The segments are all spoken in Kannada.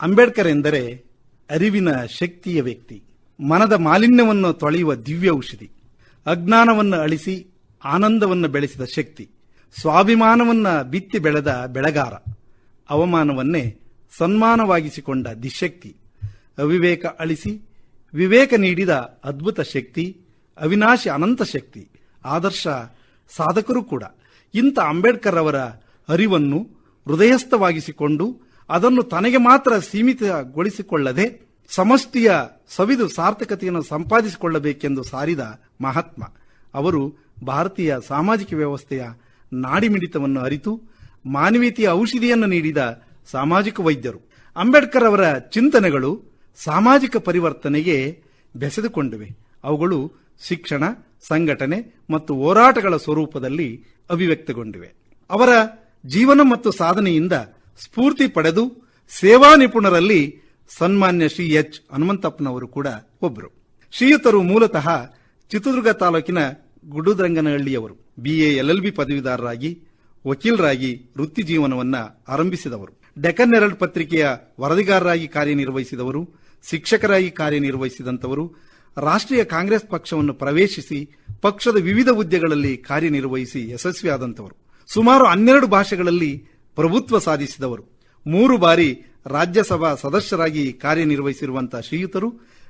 ಅಂಬೇಡ್ಕರ್ ಎಂದರೆ ಅರಿವಿನ ಶಕ್ತಿಯ ವ್ಯಕ್ತಿ. ಮನದ ಮಾಲಿನ್ಯವನ್ನು ತೊಳೆಯುವ ದಿವ್ಯ ಔಷಧಿ. ಅಜ್ಞಾನವನ್ನು ಅಳಿಸಿ ಆನಂದವನ್ನು ಬೆಳೆಸಿದ ಶಕ್ತಿ. ಸ್ವಾಭಿಮಾನವನ್ನು ಬಿತ್ತಿ ಬೆಳೆದ ಬೆಳೆಗಾರ. ಅವಮಾನವನ್ನೇ ಸನ್ಮಾನವಾಗಿಸಿಕೊಂಡ ದಿಶಕ್ತಿ. ಅವಿವೇಕ ಅಳಿಸಿ ವಿವೇಕ ನೀಡಿದ ಅದ್ಭುತ ಶಕ್ತಿ, ಅವಿನಾಶಿ ಅನಂತ ಶಕ್ತಿ, ಆದರ್ಶ ಸಾಧಕರು ಕೂಡ. ಇಂಥ ಅಂಬೇಡ್ಕರ್ ಅವರ ಅರಿವನ್ನು ಹೃದಯಸ್ಥವಾಗಿಸಿಕೊಂಡು ಅದನ್ನು ತನಗೆ ಮಾತ್ರ ಸೀಮಿತಗೊಳಿಸಿಕೊಳ್ಳದೆ ಸಮಷ್ಟಿಯ ಸವಿದು ಸಾರ್ಥಕತೆಯನ್ನು ಸಂಪಾದಿಸಿಕೊಳ್ಳಬೇಕೆಂದು ಸಾರಿದ ಮಹಾತ್ಮ. ಅವರು ಭಾರತೀಯ ಸಾಮಾಜಿಕ ವ್ಯವಸ್ಥೆಯ ನಾಡಿಮಿಡಿತವನ್ನು ಅರಿತು, ಮಾನವೀಯತೆಯ ಔಷಧಿಯನ್ನು ನೀಡಿದ ಸಾಮಾಜಿಕ ವೈದ್ಯರು. ಅಂಬೇಡ್ಕರ್ ಅವರ ಚಿಂತನೆಗಳು ಸಾಮಾಜಿಕ ಪರಿವರ್ತನೆಗೆ ಬೆಸೆದುಕೊಂಡಿವೆ. ಅವುಗಳು ಶಿಕ್ಷಣ, ಸಂಘಟನೆ ಮತ್ತು ಹೋರಾಟಗಳ ಸ್ವರೂಪದಲ್ಲಿ ಅಭಿವ್ಯಕ್ತಗೊಂಡಿವೆ. ಅವರ ಜೀವನ ಮತ್ತು ಸಾಧನೆಯಿಂದ ಸ್ಫೂರ್ತಿ ಪಡೆದು ಸೇವಾ ನಿಪುಣರಲ್ಲಿ ಸನ್ಮಾನ್ಯ ಶ್ರೀ ಎಚ್ ಹನುಮಂತಪ್ಪನವರು ಕೂಡ ಒಬ್ಬರು ಶ್ರೀಯುತರು ಮೂಲತಃ ಚಿತ್ರದುರ್ಗ ತಾಲೂಕಿನ ಗುಡುದ್ರಂಗನಹಳ್ಳಿಯವರು ಬಿಎ ಎಲ್ಎಲ್ಬಿ ಪದವೀಧರರಾಗಿ, ವಕೀಲರಾಗಿ ವೃತ್ತಿ ಜೀವನವನ್ನ ಆರಂಭಿಸಿದವರು. ಡೆಕನ್ ಹೆರಲ್ಡ್ ಪತ್ರಿಕೆಯ ವರದಿಗಾರರಾಗಿ ಕಾರ್ಯನಿರ್ವಹಿಸಿದವರು, ಶಿಕ್ಷಕರಾಗಿ ಕಾರ್ಯನಿರ್ವಹಿಸಿದಂತವರು ರಾಷ್ಟ್ರೀಯ ಕಾಂಗ್ರೆಸ್ ಪಕ್ಷವನ್ನು ಪ್ರವೇಶಿಸಿ ಪಕ್ಷದ ವಿವಿಧ ಹುದ್ದೆಗಳಲ್ಲಿ ಕಾರ್ಯನಿರ್ವಹಿಸಿ ಯಶಸ್ವಿಯಾದಂತವರು ಸುಮಾರು ಹನ್ನೆರಡು ಭಾಷೆಗಳಲ್ಲಿ ಪ್ರಭುತ್ವ ಸಾಧಿಸಿದವರು. ಮೂರು ಬಾರಿ ರಾಜ್ಯಸಭಾ ಸದಸ್ಯರಾಗಿ ಕಾರ್ಯನಿರ್ವಹಿಸಿರುವಂತಹ ಶ್ರೀಯುತರು,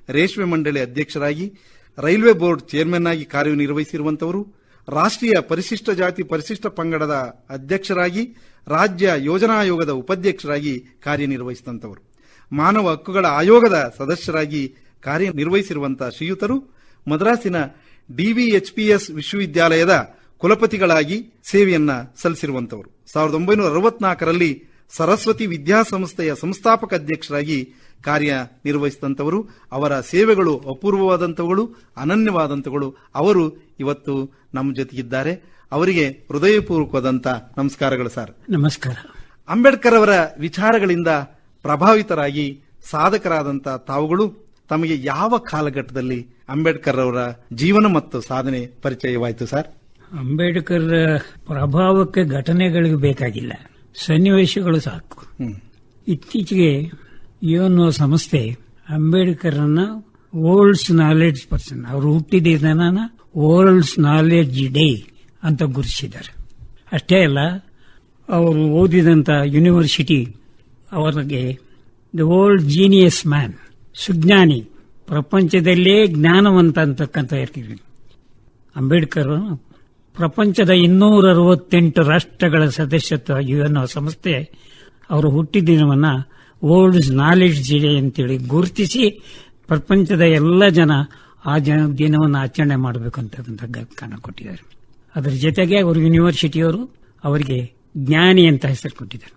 ರೇಷ್ಮೆ ಮಂಡಳಿ ಅಧ್ಯಕ್ಷರಾಗಿ, ರೈಲ್ವೆ ಬೋರ್ಡ್ ಚೇರ್ಮನ್ ಆಗಿ ಕಾರ್ಯನಿರ್ವಹಿಸಿರುವಂತವರು, ರಾಷ್ಟ್ರೀಯ ಪರಿಶಿಷ್ಟ ಜಾತಿ ಪರಿಶಿಷ್ಟ ಪಂಗಡದ ಅಧ್ಯಕ್ಷರಾಗಿ, ರಾಜ್ಯ ಯೋಜನಾ ಆಯೋಗದ ಉಪಾಧ್ಯಕ್ಷರಾಗಿ ಕಾರ್ಯನಿರ್ವಹಿಸಿದಂಥವರು ಮಾನವ ಹಕ್ಕುಗಳ ಆಯೋಗದ ಸದಸ್ಯರಾಗಿ ಕಾರ್ಯನಿರ್ವಹಿಸಿರುವಂತಹ ಶ್ರೀಯುತರು, ಮದ್ರಾಸಿನ ಡಿವಿಎಚ್ಪಿಎಸ್ ವಿಶ್ವವಿದ್ಯಾಲಯದ ಕುಲಪತಿಗಳಾಗಿ ಸೇವೆಯನ್ನ ಸಲ್ಲಿಸಿರುವಂತವರು. ಸಾವಿರದ ಒಂಬೈನೂರ ಅರವತ್ನಾಲ್ಕರಲ್ಲಿ ಸರಸ್ವತಿ ವಿದ್ಯಾಸಂಸ್ಥೆಯ ಸಂಸ್ಥಾಪಕ ಅಧ್ಯಕ್ಷರಾಗಿ ಕಾರ್ಯನಿರ್ವಹಿಸಿದಂತವರು ಅವರ ಸೇವೆಗಳು ಅಪೂರ್ವವಾದಂಥವುಗಳು ಅನನ್ಯವಾದಂಥವುಗಳು. ಅವರು ಇವತ್ತು ನಮ್ಮ ಜೊತೆಗಿದ್ದಾರೆ. ಅವರಿಗೆ ಹೃದಯಪೂರ್ವಕವಾದಂಥ ನಮಸ್ಕಾರಗಳು ಸರ್. ನಮಸ್ಕಾರ. ಅಂಬೇಡ್ಕರ್ ಅವರ ವಿಚಾರಗಳಿಂದ ಪ್ರಭಾವಿತರಾಗಿ ಸಾಧಕರಾದಂತ ತಾವುಗಳು ತಮಗೆ ಯಾವ ಕಾಲಘಟ್ಟದಲ್ಲಿ ಅಂಬೇಡ್ಕರ್ ಅವರ ಜೀವನ ಮತ್ತು ಸಾಧನೆ ಪರಿಚಯವಾಯಿತು ಸರ್? ಅಂಬೇಡ್ಕರ್ ಪ್ರಭಾವಕ್ಕೆ ಘಟನೆಗಳಿಗೆ ಬೇಕಾಗಿಲ್ಲ. ಸನ್ನಿವೇಶಗಳು ಸಾಕು. ಇತ್ತೀಚೆಗೆ ಇವನು ಸಂಸ್ಥೆ ಅಂಬೇಡ್ಕರ್ನ ಓಲ್ಡ್ಸ್ ನಾಲೆಡ್ಜ್ ಪರ್ಸನ್ ಅವರು ಹುಟ್ಟಿದ ದಿನನ ಓಲ್ಡ್ಸ್ ನಾಲೆಡ್ಜ್ ಡೇ ಅಂತ ಗುರುತಿಸಿದ್ದಾರೆ. ಅಷ್ಟೇ ಅಲ್ಲ ಅವರು ಓದಿದಂತ ಯೂನಿವರ್ಸಿಟಿ ಅವರಿಗೆ ದ ಓಲ್ಡ್ ಜೀನಿಯಸ್ ಮ್ಯಾನ್ ಸುಜ್ಞಾನಿ ಪ್ರಪಂಚದಲ್ಲೇ ಜ್ಞಾನವಂತ ಅಂತಕ್ಕಂಥ ಇರ್ತೀವಿ ಅಂಬೇಡ್ಕರ್ ಪ್ರಪಂಚದ ಇನ್ನೂರ ಅರವತ್ತೆಂಟು ರಾಷ್ಟ್ರಗಳ ಸದಸ್ಯತ್ವ ಯುಎನ್ ಸಂಸ್ಥೆ, ಅವರು ಹುಟ್ಟಿದ ದಿನವನ್ನ ವರ್ಲ್ಡ್ಸ್ ನಾಲೆಡ್ಜ್ ಡೇ ಅಂತೇಳಿ ಗುರುತಿಸಿ ಪ್ರಪಂಚದ ಎಲ್ಲ ಜನ ಆ ಜನ ದಿನವನ್ನು ಆಚರಣೆ ಮಾಡಬೇಕಂತ ಕಾರಣ ಕೊಟ್ಟಿದ್ದಾರೆ. ಅದರ ಜೊತೆಗೆ ಅವರು ಯೂನಿವರ್ಸಿಟಿಯವರು ಅವರಿಗೆ ಜ್ಞಾನಿ ಅಂತ ಹೆಸರು ಕೊಟ್ಟಿದ್ದಾರೆ.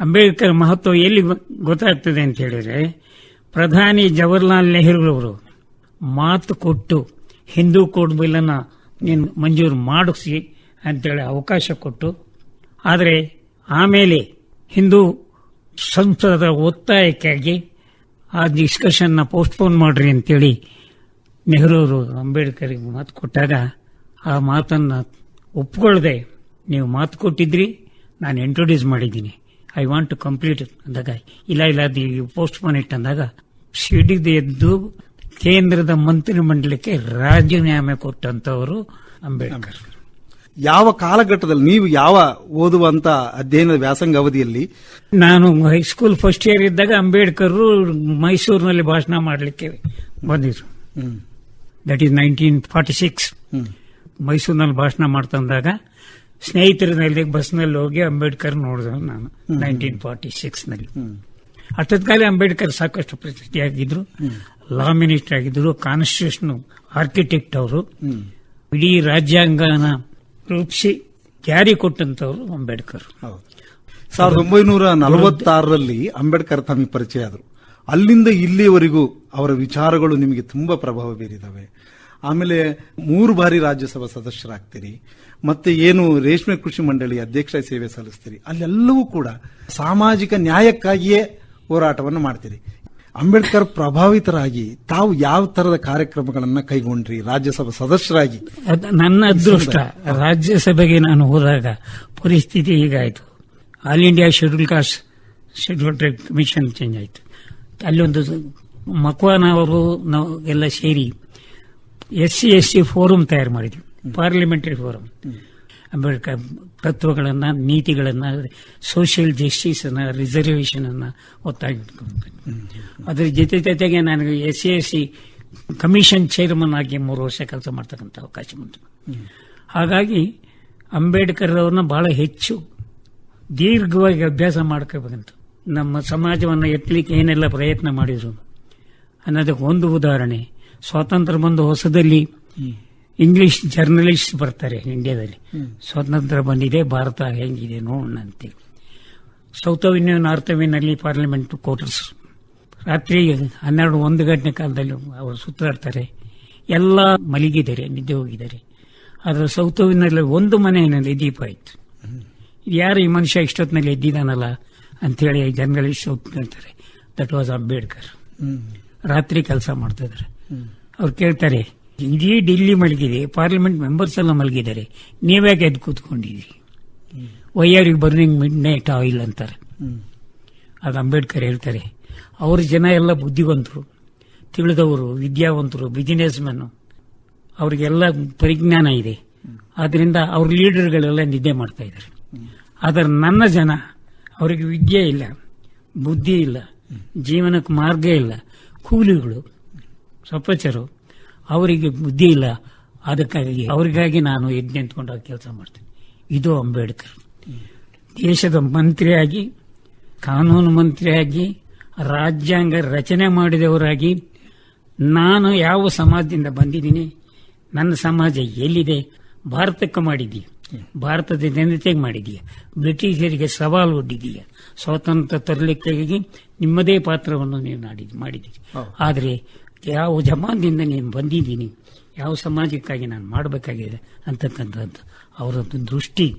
ಅಂಬೇಡ್ಕರ್ ಮಹತ್ವ ಎಲ್ಲಿ ಗೊತ್ತಾಗ್ತದೆ ಅಂತ ಹೇಳಿದ್ರೆ ಪ್ರಧಾನಿ ಜವಾಹರ್ಲಾಲ್ ನೆಹರು ಅವರು ಮಾತು ಕೊಟ್ಟು ಹಿಂದೂ ಕೋಡ್ ಬಿಲ್ಲನ್ನ ನೀನು ಮಂಜೂರು ಮಾಡಿಸಿ ಅಂತೇಳಿ ಅವಕಾಶ ಕೊಟ್ಟು, ಆದರೆ ಆಮೇಲೆ ಹಿಂದೂ ಸಂಸದರ ಒತ್ತಾಯಕ್ಕಾಗಿ ಆ ಡಿಸ್ಕಷನ್ನ ಪೋಸ್ಟ್ಪೋನ್ ಮಾಡ್ರಿ ಅಂತೇಳಿ ನೆಹರೂರು ಅಂಬೇಡ್ಕರ್ಗೆ ಮಾತು ಕೊಟ್ಟಾಗ ಆ ಮಾತನ್ನ ಒಪ್ಕೊಳ್ಳದೆ ನೀವು ಮಾತು ಕೊಟ್ಟಿದ್ರಿ, ನಾನು ಇಂಟ್ರೊಡ್ಯೂಸ್ ಮಾಡಿದ್ದೀನಿ. ಐ ವಾಂಟ್ ಟು ಕಂಪ್ಲೀಟ್ ಅಂದಾಗ, ಇಲ್ಲ ಇಲ್ಲ ಪೋಸ್ಟ್ಪೋನ್ ಇಟ್ಟಂದಾಗ ಸಿಡಿದು ಎದ್ದು ಕೇಂದ್ರದ ಮಂತ್ರಿ ಮಂಡಲಕ್ಕೆ ರಾಜೀನಾಮೆ ಕೊಟ್ಟಂತವರು ಅಂಬೇಡ್ಕರ್. ಯಾವ ಕಾಲಘಟ್ಟದಲ್ಲಿ ನೀವು ಯಾವ ಓದುವಂತ ಅಧ್ಯಯನದ ವ್ಯಾಸಂಗ ಅವಧಿಯಲ್ಲಿ? ನಾನು ಹೈಸ್ಕೂಲ್ ಫಸ್ಟ್ ಇಯರ್ ಇದ್ದಾಗ ಅಂಬೇಡ್ಕರ್ ಮೈಸೂರಿನಲ್ಲಿ ಭಾಷಣ ಮಾಡಲಿಕ್ಕೆ ಬಂದಿದ್ರು. That is nineteen forty six ಮೈಸೂರಿನಲ್ಲಿ ಭಾಷಣ ಮಾಡ್ತಂದಾಗ ಸ್ನೇಹಿತರಲ್ಲಿ ಬಸ್ನಲ್ಲಿ ಹೋಗಿ ಅಂಬೇಡ್ಕರ್ ನೋಡಿದ್ರು ನಾನು ನೈನ್ಟೀನ್ ಫಾರ್ಟಿ ಸಿಕ್ಸ್ನಲ್ಲಿ. ಅಷ್ಟೊತ್ಕಾಲ ಅಂಬೇಡ್ಕರ್ ಸಾಕಷ್ಟು ಪ್ರತಿಷ್ಠೆಯಾಗಿದ್ರು ಲಾ ಮಿನಿಸ್ಟರ್ ಆಗಿದ್ರು ಕಾನ್ಸ್ಟಿಟ್ಯೂಷನ್ ಆರ್ಕಿಟೆಕ್ಟ್ ಅವರು. ಇಡೀ ರಾಜ್ಯಾಂಗನ ರೂಪಿಸಿ ಜಾರಿ ಕೊಟ್ಟಂತವರು ಅಂಬೇಡ್ಕರ್. ಹೌದು. ಸಾವಿರದ ಒಂಬೈನೂರ ನಲವತ್ತಾರರಲ್ಲಿ ಅಂಬೇಡ್ಕರ್ ತಮಗೆ ಪರಿಚಯ ಆದರು. ಅಲ್ಲಿಂದ ಇಲ್ಲಿಯವರೆಗೂ ಅವರ ವಿಚಾರಗಳು ನಿಮಗೆ ತುಂಬಾ ಪ್ರಭಾವ ಬೀರಿದವೆ. ಆಮೇಲೆ ಮೂರು ಬಾರಿ ರಾಜ್ಯಸಭಾ ಸದಸ್ಯರಾಗ್ತೀರಿ ಮತ್ತೆ ಏನು ರೇಷ್ಮೆ ಕೃಷಿ ಮಂಡಳಿ ಅಧ್ಯಕ್ಷ ಸೇವೆ ಸಲ್ಲಿಸ್ತೀರಿ ಅಲ್ಲೆಲ್ಲವೂ ಕೂಡ ಸಾಮಾಜಿಕ ನ್ಯಾಯಕ್ಕಾಗಿಯೇ ಹೋರಾಟವನ್ನು ಮಾಡ್ತೀರಿ. ಅಂಬೇಡ್ಕರ್ ಪ್ರಭಾವಿತರಾಗಿ ತಾವು ಯಾವ ತರದ ಕಾರ್ಯಕ್ರಮಗಳನ್ನು ಕೈಗೊಂಡ್ರಿ? ರಾಜ್ಯಸಭಾ ಸದಸ್ಯರಾಗಿ. ನನ್ನ ಅದೃಷ್ಟ ರಾಜ್ಯಸಭೆಗೆ ನಾನು ಹೋದಾಗ ಪರಿಸ್ಥಿತಿ ಹೀಗಾಯಿತು. All India schedule caste schedule tribe commission change ಆಯಿತು. ಅಲ್ಲಿ ಒಂದು ಮಕ್ವಾನ ಅವರು ನಾವು ಎಲ್ಲ ಸೇರಿ S C S C forum ತಯಾರು ಮಾಡಿದ್ವಿ. Parliamentary forum. ಅಂಬೇಡ್ಕರ್ ತತ್ವಗಳನ್ನ, ನೀತಿಗಳನ್ನ ಸೋಷಿಯಲ್ ಜಸ್ಟಿಸ್ ಅನ್ನ ರಿಸರ್ವೇಷನ್ ಅನ್ನ ಒತ್ತಾಗಿ ಅದ್ರ ಜೊತೆ ಜೊತೆಗೆ ನನಗೆ S C S C commission chairman ಆಗಿ ಮೂರು ವರ್ಷ ಕೆಲಸ ಮಾಡ್ತಕ್ಕಂಥ ಅವಕಾಶ ಬಂತು ಹಾಗಾಗಿ ಅಂಬೇಡ್ಕರ್ ಅವ್ರನ್ನ ಬಹಳ ಹೆಚ್ಚು ದೀರ್ಘವಾಗಿ ಅಭ್ಯಾಸ ಮಾಡ್ಕೋಬೇಕಂತ ನಮ್ಮ ಸಮಾಜವನ್ನು ಎತ್ತಲಿಕ್ಕೆ ಏನೆಲ್ಲ ಪ್ರಯತ್ನ ಮಾಡಿದ್ರು ಅನ್ನೋದಕ್ಕೆ ಒಂದು ಉದಾಹರಣೆ. ಸ್ವಾತಂತ್ರ್ಯ ಬಂದು ಹೊಸದಲ್ಲಿ ಇಂಗ್ಲಿಷ್ ಜರ್ನಲಿಸ್ಟ್ ಬರ್ತಾರೆ ಇಂಡಿಯಾದಲ್ಲಿ ಸ್ವಾತಂತ್ರ್ಯ ಬಂದಿದೆ ಭಾರತ ಹೆಂಗಿದೆ ನೋಡೋಣ ಅಂತೇಳಿ ಸೌತ್ ಅವೆನ್ಯೂ ನಾರ್ತ್ ಅವೆನ್ಯೂನಲ್ಲಿ ಪಾರ್ಲಿಮೆಂಟ್ ಕ್ವಾರ್ಟರ್ಸ್ ರಾತ್ರಿ ಹನ್ನೆರಡು ಒಂದು ಗಂಟೆ ಕಾಲದಲ್ಲಿ ಅವರು ಸುತ್ತಾಡ್ತಾರೆ. ಎಲ್ಲ ಮಲಗಿದ್ದಾರೆ ನಿದ್ದೆ ಹೋಗಿದ್ದಾರೆ. ಆದರೆ ಸೌತ್ ಅವೆನ್ಯೂನಲ್ಲಿ ಒಂದು ಮನೆಯಲ್ಲಿ ದೀಪ ಆಯಿತು ಯಾರು ಈ ಮನುಷ್ಯ ಇಷ್ಟೊತ್ತಿನಲ್ಲಿ ಎದ್ದಿದ್ದಾನಲ್ಲ ಅಂತೇಳಿ ಜರ್ನಲಿಸ್ಟ್ ಹೇಳ್ತಾರೆ ದಟ್ ವಾಸ್ ಅಂಬೇಡ್ಕರ್ ರಾತ್ರಿ ಕೆಲಸ ಮಾಡ್ತಾ ಇದ್ದಾರೆ. ಅವ್ರು ಕೇಳ್ತಾರೆ ಇಡೀ ಡೆಲ್ಲಿ ಮಲಗಿದೆ, ಪಾರ್ಲಿಮೆಂಟ್ ಮೆಂಬರ್ಸ್ ಎಲ್ಲ ಮಲಗಿದ್ದಾರೆ. ನೀವ್ಯಾಕೆ ಎದ್ದು ಕೂತ್ಕೊಂಡಿದ್ರಿ why are burning midnight oil ಅಂತಾರೆ. ಅದು ಅಂಬೇಡ್ಕರ್ ಹೇಳ್ತಾರೆ. ಅವ್ರ ಜನ ಎಲ್ಲ ಬುದ್ಧಿವಂತರು, ತಿಳಿದವರು, ವಿದ್ಯಾವಂತರು ಬಿಸಿನೆಸ್ ಮ್ಯಾನು ಅವರಿಗೆಲ್ಲ ಪರಿಜ್ಞಾನ ಇದೆ. ಆದ್ರಿಂದ ಅವ್ರ ಲೀಡರ್ಗಳೆಲ್ಲ ನಿದ್ದೆ ಮಾಡ್ತಾ ಇದ್ದಾರೆ. ಆದರೆ ನನ್ನ ಜನ, ಅವರಿಗೆ ವಿದ್ಯೆ ಇಲ್ಲ, ಬುದ್ಧಿ ಇಲ್ಲ, ಜೀವನಕ್ಕೆ ಮಾರ್ಗ ಇಲ್ಲ. ಕೂಲಿಗಳು ಸಪಚರು ಅವರಿಗೆ ಬುದ್ಧಿ ಇಲ್ಲ. ಅದಕ್ಕಾಗಿ ಅವರಿಗಾಗಿ ನಾನು ಎದ್ದು ನಿಂತ್ಕೊಂಡು ಕೆಲಸ ಮಾಡ್ತೇನೆ. ಇದು ಅಂಬೇಡ್ಕರ್. ದೇಶದ ಮಂತ್ರಿಯಾಗಿ ಕಾನೂನು ಮಂತ್ರಿಯಾಗಿ ರಾಜ್ಯಾಂಗ ರಚನೆ ಮಾಡಿದವರಾಗಿ ನಾನು ಯಾವ ಸಮಾಜದಿಂದ ಬಂದಿದ್ದೀನಿ? ನನ್ನ ಸಮಾಜ ಎಲ್ಲಿದೆ? ಭಾರತಕ್ಕೆ ಮಾಡಿದ್ದೀಯ? ಭಾರತದ ಜನತೆಗೆ ಮಾಡಿದ್ದೀಯ? ಬ್ರಿಟಿಷರಿಗೆ ಸವಾಲು ಒಡ್ಡಿದೀಯ ಸ್ವಾತಂತ್ರ್ಯ ತರಲಿಕ್ಕಾಗಿ ನಿಮ್ಮದೇ ಪಾತ್ರವನ್ನು ನೀವು ಮಾಡಿದ್ದೀರಿ. ಆದರೆ ಯಾವ ಜಮಾನದಿಂದ ನೀನು ಬಂದಿದ್ದೀನಿ ಯಾವ ಸಮಾಜಕ್ಕಾಗಿ ನಾನು ಮಾಡಬೇಕಾಗಿದೆ ಅಂತಕ್ಕಂಥದ್ದು ಅವರದ್ದು ದೃಷ್ಟಿ.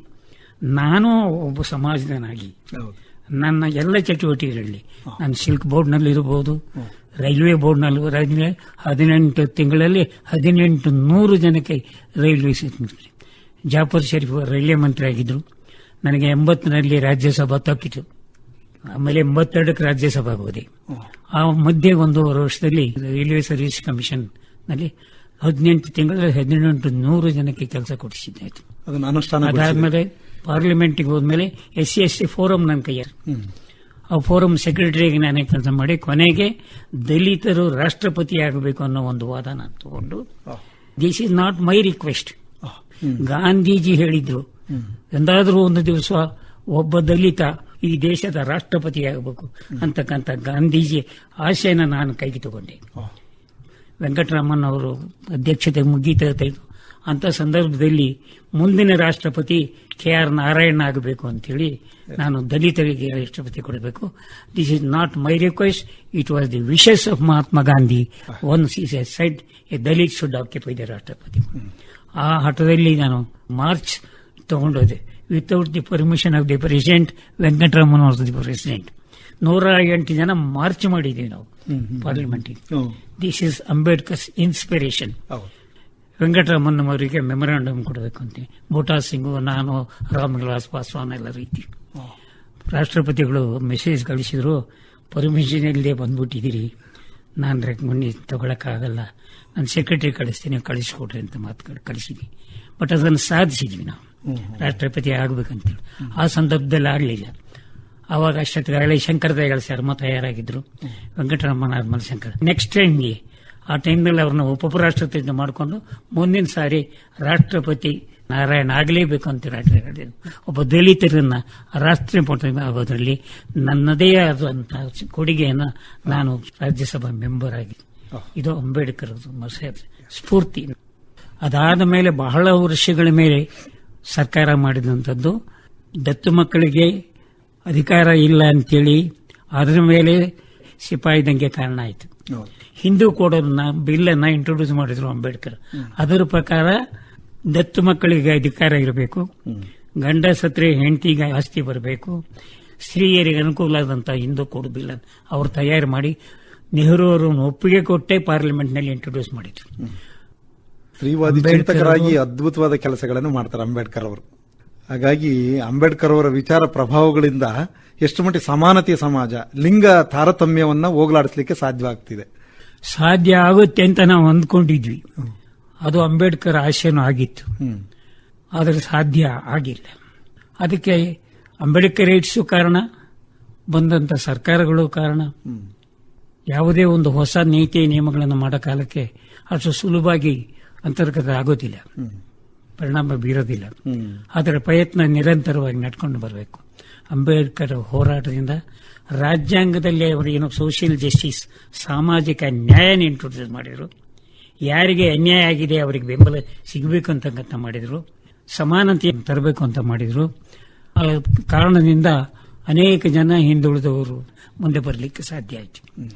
ನಾನು ಒಬ್ಬ ಸಮಾಜದನಾಗಿ. ನನ್ನ ಎಲ್ಲ ಚಟುವಟಿಕೆಗಳಲ್ಲಿ ನಾನು ಸಿಲ್ಕ್ ಬೋರ್ಡ್ನಲ್ಲಿ ಇರಬಹುದು ರೈಲ್ವೆ ಬೋರ್ಡ್ನಲ್ಲಿ ರೈಲ್ವೆ ಹದಿನೆಂಟು ತಿಂಗಳಲ್ಲಿ ಹದಿನೆಂಟು ನೂರು ಜನಕ್ಕೆ ರೈಲ್ವೆ ಜಾಫರ್ ಶರೀಫ್ ರೈಲ್ವೆ ಮಂತ್ರಿ ಆಗಿದ್ರು ನನಗೆ ಎಂಬತ್ತರಲ್ಲಿ ರಾಜ್ಯಸಭಾ ತಪ್ಪಿತು. ಆಮೇಲೆ ಎಂಬತ್ತೆರಡಕ್ಕೆ ರಾಜ್ಯಸಭೆ ಹೋದೆ ಆ ಮಧ್ಯೆ ಒಂದೂವರೆ ವರ್ಷದಲ್ಲಿ ರೈಲ್ವೆ ಸರ್ವಿಸ್ ಕಮಿಷನ್ನಲ್ಲಿ ಹದಿನೆಂಟು ತಿಂಗಳಲ್ಲಿ ಹದಿನೆಂಟು ನೂರು ಜನಕ್ಕೆ ಕೆಲಸ ಕೊಡಿಸಿದ್ದಾಯ್ತು. ಅದಾದ್ಮೇಲೆ ಪಾರ್ಲಿಮೆಂಟ್ಗೆ ಹೋದ್ಮೇಲೆ S C S C forum ನನ್ನ ಕೈಯಲ್ಲಿ. ಆ ಫೋರಂ ಸೆಕ್ರೆಟರಿಯಾಗಿ ನಾನೇ ಕೆಲಸ ಮಾಡಿ ಕೊನೆಗೆ ದಲಿತರು ರಾಷ್ಟ್ರಪತಿ ಆಗಬೇಕು ಅನ್ನೋ ಒಂದು ವಾದ ನಾನು ತಗೊಂಡು. This is not my request Gandhiji ಹೇಳಿದ್ರು. ಎಂದಾದರೂ ಒಂದು ದಿವಸ ಒಬ್ಬ ದಲಿತ ಈ ದೇಶದ ರಾಷ್ಟ್ರಪತಿ ಆಗಬೇಕು ಅಂತಕ್ಕಂಥ ಗಾಂಧೀಜಿ ಆಶಯನ ನಾನು ಕೈಗೆ ತಗೊಂಡೆ. ವೆಂಕಟರಾಮನ್ ಅವರು ಅಧ್ಯಕ್ಷತೆ ಮುಗೀತಾ ಇತ್ತು ಅಂತ ಸಂದರ್ಭದಲ್ಲಿ ಮುಂದಿನ ರಾಷ್ಟ್ರಪತಿ ಕೆ ಆರ್ ನಾರಾಯಣ ಆಗಬೇಕು ಅಂತೇಳಿ ನಾನು ದಲಿತರಿಗೆ ರಾಷ್ಟ್ರಪತಿ ಕೊಡಬೇಕು. This is not my request it was the wishes of Mahatma Gandhi once is a side a dalit should occupy the Rashtrapati ಆ ಹಠದಲ್ಲಿ ನಾನು march ತಗೊಂಡೋದೆ. Without the permission of the president Venkataraman was the president ನೂರ ಎಂಟು ಜನ ಮಾರ್ಚ್ ಮಾಡಿದ್ದೀವಿ ನಾವು ಪಾರ್ಲಿಮೆಂಟಿಗೆ this is Ambedkar's inspiration Venkataraman ಅವರಿಗೆ ಮೆಮೊರಾಂಡಮ್ ಕೊಡಬೇಕು ಅಂತ ಬೂಟಾ ಸಿಂಗು ನಾನು ರಾಮವಿಲಾಸ್ ಪಾಸ್ವಾನ್ ಎಲ್ಲ ರೀತಿ. ರಾಷ್ಟ್ರಪತಿಗಳು ಮೆಸೇಜ್ ಕಳಿಸಿದ್ರು ಪರ್ಮಿಷನ್ ಇಲ್ಲದೆ ಬಂದ್ಬಿಟ್ಟಿದ್ದೀರಿ. ನಾನು ರೆಕಮೆಂಡ್ ತಗೊಳಕ್ಕಾಗಲ್ಲ. ನಾನು ಸೆಕ್ರೆಟರಿ ಕಳಿಸ್ತೀನಿ ಕಳಿಸ್ಕೊಡ್ರಿ ಅಂತ ಮಾತು ಕಳಿಸಿದ್ವಿ. ಬಟ್ ಅದನ್ನು ಸಾಧಿಸಿದ್ವಿ ನಾವು. ರಾಷ್ಟ್ರಪತಿ ಆಗ್ಬೇಕಂತೇಳಿ ಆ ಸಂದರ್ಭದಲ್ಲಿ ಆಗಲಿಲ್ಲ. ಅವಾಗ ಅಷ್ಟೊತ್ತಿಗಾಗಲೇ ಶಂಕರ ಸರ್ ಶರ್ಮ ತಯಾರಾಗಿದ್ರು. ವೆಂಕಟರಮಣ ಆದ್ಮೇಲೆ ಶಂಕರ್. ನೆಕ್ಸ್ಟ್ ಟೈಮ್ಗೆ ಆ ಟೈಮ್ನಲ್ಲಿ ಅವ್ರನ್ನ ಉಪರಾಷ್ಟ್ರಪತಿ ಮಾಡಿಕೊಂಡು ಮುಂದಿನ ಸಾರಿ ರಾಷ್ಟ್ರಪತಿ ನಾರಾಯಣ ಆಗಲೇಬೇಕು ಅಂತ ರಾಷ್ಟ್ರ ಒಬ್ಬ ದಲಿತರನ್ನ ರಾಷ್ಟ್ರಪತಿ ಆಗೋದ್ರಲ್ಲಿ ನನ್ನದೇ ಆದಂತಹ ಕೊಡುಗೆಯನ್ನು ನಾನು ರಾಜ್ಯಸಭಾ ಮೆಂಬರ್ ಆಗಿ. ಇದು ಅಂಬೇಡ್ಕರ್ ಸ್ಫೂರ್ತಿ. ಅದಾದ ಮೇಲೆ ಬಹಳ ವರ್ಷಗಳ ಮೇಲೆ ಸರ್ಕಾರ ಮಾಡಿದಂಥದ್ದು. ದತ್ತು ಮಕ್ಕಳಿಗೆ ಅಧಿಕಾರ ಇಲ್ಲ ಅಂತೇಳಿ ಅದರ ಮೇಲೆ ಸಿಪಾಯಿ ದಂಗೆ ಕಾರಣ ಆಯಿತು. ಹಿಂದೂ ಕೋಡನ್ನ ಬಿಲ್ ಅನ್ನ ಇಂಟ್ರೊಡ್ಯೂಸ್ ಮಾಡಿದ್ರು ಅಂಬೇಡ್ಕರ್. ಅದರ ಪ್ರಕಾರ ದತ್ತು ಮಕ್ಕಳಿಗೆ ಅಧಿಕಾರ ಇರಬೇಕು. ಗಂಡ ಸತ್ರೆ, ಹೆಂಡತಿಗೆ ಆಸ್ತಿ ಬರಬೇಕು. ಸ್ತ್ರೀಯರಿಗೆ ಅನುಕೂಲ ಆದಂತಹ ಹಿಂದೂ ಕೋಡ್ ಬಿಲ್ ಅವರು ತಯಾರು ಮಾಡಿ ನೆಹರು ಅವರನ್ನು ಒಪ್ಪಿಗೆ ಕೊಟ್ಟೆ ಪಾರ್ಲಿಮೆಂಟ್ನಲ್ಲಿ ಇಂಟ್ರೊಡ್ಯೂಸ್ ಮಾಡಿದ್ರು. ಸ್ತ್ರೀವಾದಿ ಚಿಂತಕರಾಗಿ ಅದ್ಭುತವಾದ ಕೆಲಸಗಳನ್ನು ಮಾಡ್ತಾರೆ ಅಂಬೇಡ್ಕರ್ ಅವರು. ಹಾಗಾಗಿ ಅಂಬೇಡ್ಕರ್ ಅವರ ವಿಚಾರ ಪ್ರಭಾವಗಳಿಂದ ಎಷ್ಟು ಮಟ್ಟಿಗೆ ಸಮಾನತೆಯ ಸಮಾಜ ಲಿಂಗ ತಾರತಮ್ಯವನ್ನ ಹೋಗಲಾಡಿಸಲಿಕ್ಕೆ ಸಾಧ್ಯವಾಗ್ತಿದೆ. ಸಾಧ್ಯ ಆಗುತ್ತೆ ಅಂತ ನಾವು ಅಂದ್ಕೊಂಡಿದ್ವಿ. ಅದು ಅಂಬೇಡ್ಕರ್ ಆಶಯನೂ ಆಗಿತ್ತು. ಆದರೆ ಸಾಧ್ಯ ಆಗಿಲ್ಲ. ಅದಕ್ಕೆ ಅಂಬೇಡ್ಕರ್ ಏಟ್ಸು ಕಾರಣ ಬಂದಂತ ಸರ್ಕಾರಗಳು ಕಾರಣ. ಯಾವುದೇ ಒಂದು ಹೊಸ ನೀತಿ ನಿಯಮಗಳನ್ನು ಮಾಡೋ ಕಾಲಕ್ಕೆ ಅಷ್ಟು ಸುಲಭವಾಗಿ ಅಂತರ್ಗತ ಆಗೋದಿಲ್ಲ. ಪರಿಣಾಮ ಬೀರೋದಿಲ್ಲ. ಅದರ ಪ್ರಯತ್ನ ನಿರಂತರವಾಗಿ ನಡ್ಕೊಂಡು ಬರಬೇಕು. ಅಂಬೇಡ್ಕರ್ ಹೋರಾಟದಿಂದ ರಾಜ್ಯಾಂಗದಲ್ಲಿ ಅವರು ಏನೋ ಸೋಷಿಯಲ್ ಜಸ್ಟಿಸ್ ಸಾಮಾಜಿಕ ನ್ಯಾಯನ ಇಂಟ್ರೊಡ್ಯೂಸ್ ಮಾಡಿದರು. ಯಾರಿಗೆ ಅನ್ಯಾಯ ಆಗಿದೆ ಅವರಿಗೆ ಬೆಂಬಲ ಸಿಗಬೇಕು ಅಂತಕ್ಕಂಥ ಮಾಡಿದರು. ಸಮಾನತೆ ತರಬೇಕು ಅಂತ ಮಾಡಿದರು. ಆ ಕಾರಣದಿಂದ ಅನೇಕ ಜನ ಹಿಂದುಳಿದವರು ಮುಂದೆ ಬರಲಿಕ್ಕೆ ಸಾಧ್ಯ ಆಯಿತು.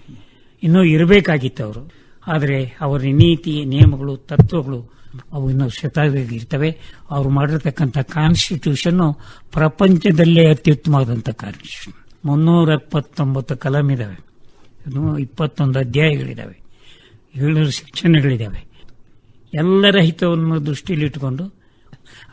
ಇನ್ನೂ ಇರಬೇಕಾಗಿತ್ತು ಅವರು. ಆದರೆ ಅವರ ನೀತಿ, ನಿಯಮಗಳು, ತತ್ವಗಳು ಅವು ಇನ್ನೂ ಶತಾಬ್ದಿರ್ತವೆ ಅವರು ಮಾಡಿರ್ತಕ್ಕಂಥ ಕಾನ್ಸ್ಟಿಟ್ಯೂಷನ್ ಪ್ರಪಂಚದಲ್ಲೇ ಅತ್ಯುತ್ತಮವಾದಂಥ ಕಾನ್ಸ್ಟಿಟ್ಯೂಷನ್ ಮುನ್ನೂರ ಎಪ್ಪತ್ತೊಂಬತ್ತು ಕಲಂ ಇನ್ನು ಇಪ್ಪತ್ತೊಂದು ಅಧ್ಯಾಯಗಳಿದ್ದಾವೆ ಏಳ್ನೂರು ಶಿಕ್ಷಣಗಳಿದ್ದಾವೆ ಎಲ್ಲರ ಹಿತವನ್ನು ದೃಷ್ಟಿಯಲ್ಲಿ ಇಟ್ಟುಕೊಂಡು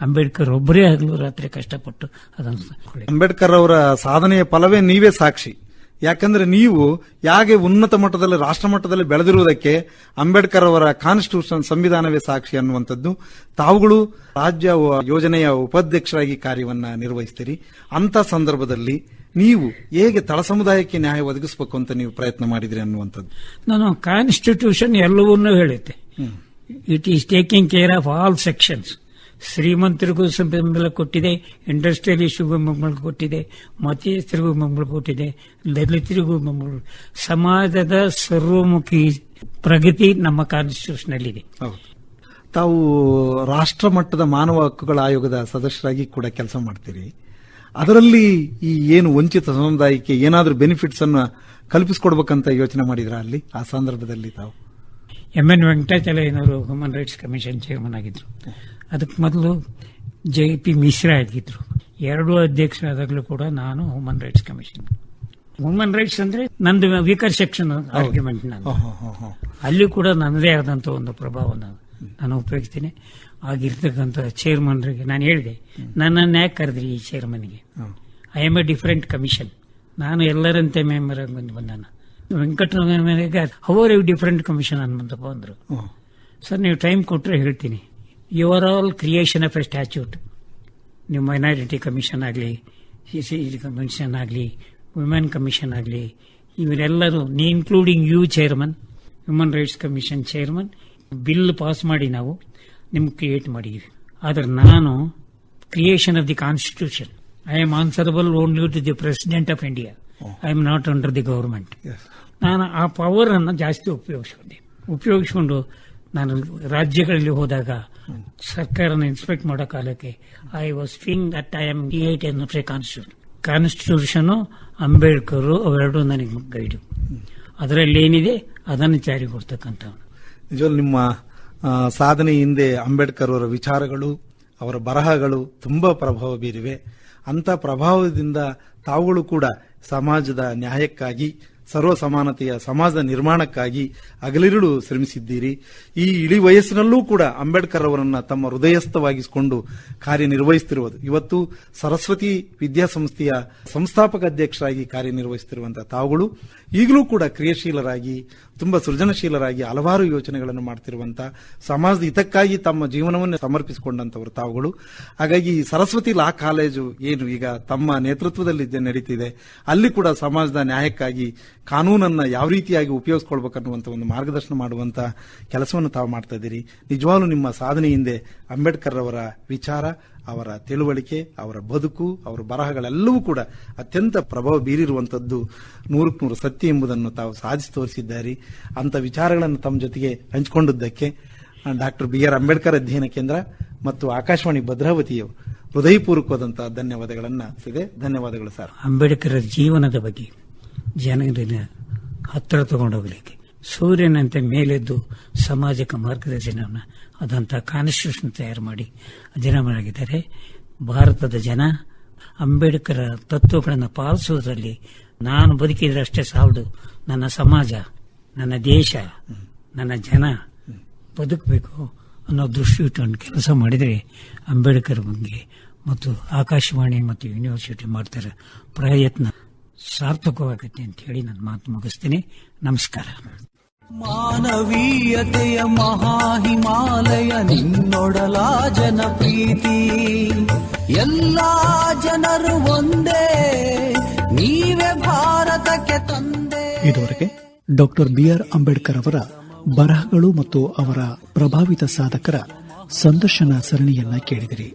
ಅಂಬೇಡ್ಕರ್ ಒಬ್ಬರೇ ಆಗಲು ರಾತ್ರಿ ಕಷ್ಟಪಟ್ಟು ಅದನ್ನು ಅಂಬೇಡ್ಕರ್ ಅವರ ಸಾಧನೆಯ ಫಲವೇ ನೀವೇ ಸಾಕ್ಷಿ. ಯಾಕಂದ್ರೆ ನೀವು ಯಾಕೆ ಉನ್ನತ ಮಟ್ಟದಲ್ಲಿ ರಾಷ್ಟ್ರ ಮಟ್ಟದಲ್ಲಿ ಬೆಳೆದಿರುವುದಕ್ಕೆ ಅಂಬೇಡ್ಕರ್ ಅವರ ಕಾನ್ಸ್ಟಿಟ್ಯೂಷನ್ ಸಂವಿಧಾನವೇ ಸಾಕ್ಷಿ ಅನ್ನುವಂಥದ್ದು. ತಾವುಗಳು ರಾಜ್ಯ ಯೋಜನೆಯ ಉಪಾಧ್ಯಕ್ಷರಾಗಿ ಕಾರ್ಯವನ್ನ ನಿರ್ವಹಿಸ್ತೀರಿ. ಅಂತ ಸಂದರ್ಭದಲ್ಲಿ ನೀವು ಹೇಗೆ ತಳ ಸಮುದಾಯಕ್ಕೆ ನ್ಯಾಯ ಒದಗಿಸಬೇಕು ಅಂತ ನೀವು ಪ್ರಯತ್ನ ಮಾಡಿದ್ರಿ ಅನ್ನುವಂಥದ್ದು. ನಾನು ಕಾನ್ಸ್ಟಿಟ್ಯೂಷನ್ ಎಲ್ಲವನ್ನೂ ಹೇಳುತ್ತೆ. It is taking care of all sections ಶ್ರೀಮಂತರಿಗೂ ಬೆಂಬಲ ಕೊಟ್ಟಿದೆ ಇಂಡಸ್ಟ್ರಿಯಲಿಸ್ಟ್ಗೂ ಬೆಂಬಲ ಕೊಟ್ಟಿದೆ ಮತೀಯಸ್ಥರಿಗೂ ಬೆಂಬಲ ಕೊಟ್ಟಿದೆ ದಲಿತರಿಗೂ ಬೆಂಬಲ ಸಮಾಜದ ಸರ್ವಮುಖಿ ಪ್ರಗತಿ ನಮ್ಮ ಕಾನ್ಸ್ಟಿಟ್ಯೂಷನ್ ಇದೆ ತಾವು ರಾಷ್ಟ್ರ ಮಟ್ಟದ ಮಾನವ ಹಕ್ಕುಗಳ ಆಯೋಗದ ಸದಸ್ಯರಾಗಿ ಕೂಡ ಕೆಲಸ ಮಾಡ್ತೀರಿ. ಅದರಲ್ಲಿ ಈ ಏನು ವಂಚಿತ ಸಮುದಾಯಕ್ಕೆ ಏನಾದರೂ ಬೆನಿಫಿಟ್ಸ್ ಅನ್ನು ಕಲ್ಪಿಸಿಕೊಡ್ಬೇಕಂತ ಯೋಚನೆ ಮಾಡಿದ್ರ ಅಲ್ಲಿ ಆ ಸಂದರ್ಭದಲ್ಲಿ ತಾವು? ಎಂ ಎನ್ ವೆಂಕಟಾಚಲಯ್ಯನವರು ಹ್ಯೂಮನ್ ರೈಟ್ಸ್ ಕಮಿಷನ್ ಚೇರ್ಮನ್ ಆಗಿದ್ರು. ಅದಕ್ಕೆ ಮೊದಲು ಜೆ ಪಿ ಮಿಶ್ರಾ ಆಗಿದ್ರು ಎರಡೂ ಅಧ್ಯಕ್ಷರಾದಾಗಲೂ ಕೂಡ ನಾನು human rights commission human rights ಅಂದ್ರೆ ನಂದು ವೀಕರ್ ಸೆಕ್ಷನ್ ಆರ್ಗ್ಯುಮೆಂಟ್ ನಾನು ಅಲ್ಲಿ ಕೂಡ ನನ್ನದೇ ಆದಂತ ಒಂದು ಪ್ರಭಾವ ನಾನು ಉಪಯೋಗಿಸ್ತೀನಿ. ಆಗಿರ್ತಕ್ಕಂಥ ಚೇರ್ಮನ್ರಿಗೆ ನಾನು ಹೇಳಿದೆ ನನ್ನನ್ನು ಯಾಕೆ ಕರೆದ್ರಿ ಈ ಚೇರ್ಮನ್ಗೆ I am a different commission ನಾನು ಎಲ್ಲರಂತೆ ಮೆಂಬರ್ ಆಗಿ ಬಂದು ಬಂದಾನ. ವೆಂಕಟರಮಣಗೆ ಅವರ್ ಡಿಫರೆಂಟ್ ಕಮಿಷನ್ ಅನ್ಬಂತಪ್ಪ ಅಂದರು. ಸರ್ ನೀವು ಟೈಮ್ ಕೊಟ್ಟರೆ ಹೇಳ್ತೀನಿ. You are all creation of a statute ನೀವು ಮೈನಾರಿಟಿ ಕಮಿಷನ್ ಆಗಲಿ ಸಿ ಸಿ ಕಮಿಷನ್ ಆಗಲಿ ವುಮೆನ್ ಕಮಿಷನ್ ಆಗಲಿ ಇವರೆಲ್ಲರೂ ನೀ including you chairman human rights commission chairman bill pass ಮಾಡಿ ನಾವು ನಿಮ್ಗೆ ಕ್ರಿಯೇಟ್ ಮಾಡಿದ್ವಿ ಆದರೆ ನಾನು creation of the constitution I am answerable only to the president of India I am not under the government ನಾನು ಆ ಪವರ್ ಅನ್ನು ಜಾಸ್ತಿ ಉಪಯೋಗಿಸ್ಕೊಂಡೆ. ಉಪಯೋಗಿಸಿಕೊಂಡು ನಾನು ರಾಜ್ಯಗಳಲ್ಲಿ ಹೋದಾಗ ಸರ್ಕಾರನ ಇನ್ಸ್ಪೆಕ್ಟ್ ಮಾಡೋ ಕಾಲಕ್ಕೆ I was feeling that I am create an constitution constitution Ambedkar ಅವೆರಡೂ ನನಗೆ ಗೈಡು ಅದರಲ್ಲಿ ಏನಿದೆ? ಅದನ್ನು ಜಾರಿಗೊಡ್ತಕ್ಕಂಥ ನಿಜವಾಗ್ಲೂ ನಿಮ್ಮ ಸಾಧನೆ ಹಿಂದೆ ಅಂಬೇಡ್ಕರ್ ಅವರ ವಿಚಾರಗಳು, ಅವರ ಬರಹಗಳು ತುಂಬಾ ಪ್ರಭಾವ ಬೀರಿವೆ. ಅಂತ ಪ್ರಭಾವದಿಂದ ತಾವುಗಳು ಕೂಡ ಸಮಾಜದ ನ್ಯಾಯಕ್ಕಾಗಿ ಸರ್ವ ಸಮಾನತೆಯ ಸಮಾಜದ ನಿರ್ಮಾಣಕ್ಕಾಗಿ ಅಗಲಿರುಳು ಶ್ರಮಿಸಿದ್ದೀರಿ. ಈ ಇಳಿ ವಯಸ್ಸಿನಲ್ಲೂ ಕೂಡ ಅಂಬೇಡ್ಕರ್ ಅವರನ್ನ ತಮ್ಮ ಹೃದಯಸ್ಥವಾಗಿಸಿಕೊಂಡು ಕಾರ್ಯನಿರ್ವಹಿಸುತ್ತಿರುವುದು. ಇವತ್ತು ಸರಸ್ವತಿ ವಿದ್ಯಾಸಂಸ್ಥೆಯ ಸಂಸ್ಥಾಪಕ ಅಧ್ಯಕ್ಷರಾಗಿ ಕಾರ್ಯನಿರ್ವಹಿಸುತ್ತಿರುವಂತಹ ತಾವುಗಳು, ಈಗಲೂ ಕೂಡ ಕ್ರಿಯಾಶೀಲರಾಗಿ, ತುಂಬಾ ಸೃಜನಶೀಲರಾಗಿ ಹಲವಾರು ಯೋಚನೆಗಳನ್ನು ಮಾಡ್ತಿರುವಂತಹ ಸಮಾಜದ ಹಿತಕ್ಕಾಗಿ ತಮ್ಮ ಜೀವನವನ್ನು ಸಮರ್ಪಿಸಿಕೊಂಡಂತವರು ತಾವುಗಳು. ಹಾಗಾಗಿ ಸರಸ್ವತಿ ಲಾ ಕಾಲೇಜು ಏನು ಈಗ ತಮ್ಮ ನೇತೃತ್ವದಲ್ಲಿ ನಡೀತಿದೆ. ಅಲ್ಲಿ ಕೂಡ ಸಮಾಜದ ನ್ಯಾಯಕ್ಕಾಗಿ ಕಾನೂನನ್ನ ಯಾವ ರೀತಿಯಾಗಿ ಉಪಯೋಗಿಸ್ಕೊಳ್ಬೇಕನ್ನುವಂತ ಒಂದು ಮಾರ್ಗದರ್ಶನ ಮಾಡುವಂತ ಕೆಲಸವನ್ನು ತಾವು ಮಾಡ್ತಾ ಇದ್ದೀರಿ. ನಿಜವಾಗ್ಲೂ ನಿಮ್ಮ ಸಾಧನೆ ಹಿಂದೆ ಅಂಬೇಡ್ಕರ್ ಅವರ ವಿಚಾರ, ಅವರ ತಿಳುವಳಿಕೆ, ಅವರ ಬದುಕು, ಅವರ ಬರಹಗಳೆಲ್ಲವೂ ಕೂಡ ಅತ್ಯಂತ ಪ್ರಭಾವ ಬೀರಿರುವಂತದ್ದು ನೂರಕ್ಕೆ ನೂರು ಸತ್ಯ ಎಂಬುದನ್ನು ತಾವು ಸಾಧಿಸಿ ತೋರಿಸಿದ್ದಾರೆ. ಅಂತ ವಿಚಾರಗಳನ್ನು ತಮ್ಮ ಜೊತೆಗೆ ಹಂಚಿಕೊಂಡಿದ್ದಕ್ಕೆ ಡಾಕ್ಟರ್ ಬಿ ಆರ್ ಅಂಬೇಡ್ಕರ್ ಅಧ್ಯಯನ ಕೇಂದ್ರ ಮತ್ತು ಆಕಾಶವಾಣಿ ಭದ್ರಾವತಿಯು ಹೃದಯಪೂರ್ವಕವಾದಂತಹ ಧನ್ಯವಾದಗಳನ್ನು ಧನ್ಯವಾದಗಳು ಸರ್. ಅಂಬೇಡ್ಕರ್ ಜೀವನದ ಬಗ್ಗೆ. ಜನರಿಗೆ ಹತ್ತಿರ ತಗೊಂಡೋಗ್ಲಿಕ್ಕೆ ಸೂರ್ಯನಂತೆ ಮೇಲೆದ್ದು ಸಮಾಜಕ್ಕೆ ಮಾರ್ಗದರ್ಶನವನ್ನು ಅದಂತ ಕಾನ್ಸ್ಟಿಟ್ಯೂಷನ್ ತಯಾರು ಮಾಡಿ ಅಜರಾಮರಾಗಿದ್ದಾರೆ ಭಾರತದ ಜನ ಅಂಬೇಡ್ಕರ್ ತತ್ವಗಳನ್ನು ಪಾಲಿಸುವುದರಲ್ಲಿ ನಾನು ಬದುಕಿದ್ರೆ ಅಷ್ಟೇ ಸಾಲದು. ನನ್ನ ಸಮಾಜ, ನನ್ನ ದೇಶ, ನನ್ನ ಜನ ಬದುಕಬೇಕು ಅನ್ನೋ ದೃಷ್ಟಿ ಇಟ್ಟುಕೊಂಡು ಕೆಲಸ ಮಾಡಿದರೆ ಅಂಬೇಡ್ಕರ್ ಬಗ್ಗೆ ಮತ್ತು ಆಕಾಶವಾಣಿ ಮತ್ತು ಯೂನಿವರ್ಸಿಟಿ ಮಾಡ್ತಾರೆ ಪ್ರಯತ್ನ. ಸಾರ್ಥಕವಾಗುತ್ತೆ ಅಂತ ಹೇಳಿ ನನ್ನ ಮಾತು ಮುಗಿಸ್ತೀನಿ. ನಮಸ್ಕಾರ. ಮಾನವೀಯತೆಯ ಮಹಾ ಹಿಮಾಲಯ ನಿನ್ನೊಡಲ ಜನಪ್ರೀತಿ. ಎಲ್ಲಾ ಜನರು ಒಂದೇ ನೀವೇ ಭಾರತಕ್ಕೆ ತಂದೆ. ಇದುವರೆಗೆ ಡಾಕ್ಟರ್ ಬಿ ಆರ್ ಅಂಬೇಡ್ಕರ್ ಅವರ ಬರಹಗಳು ಮತ್ತು ಅವರ ಪ್ರಭಾವಿತ ಸಾಧಕರ ಸಂದರ್ಶನ ಸರಣಿಯನ್ನ ಕೇಳಿದಿರಿ.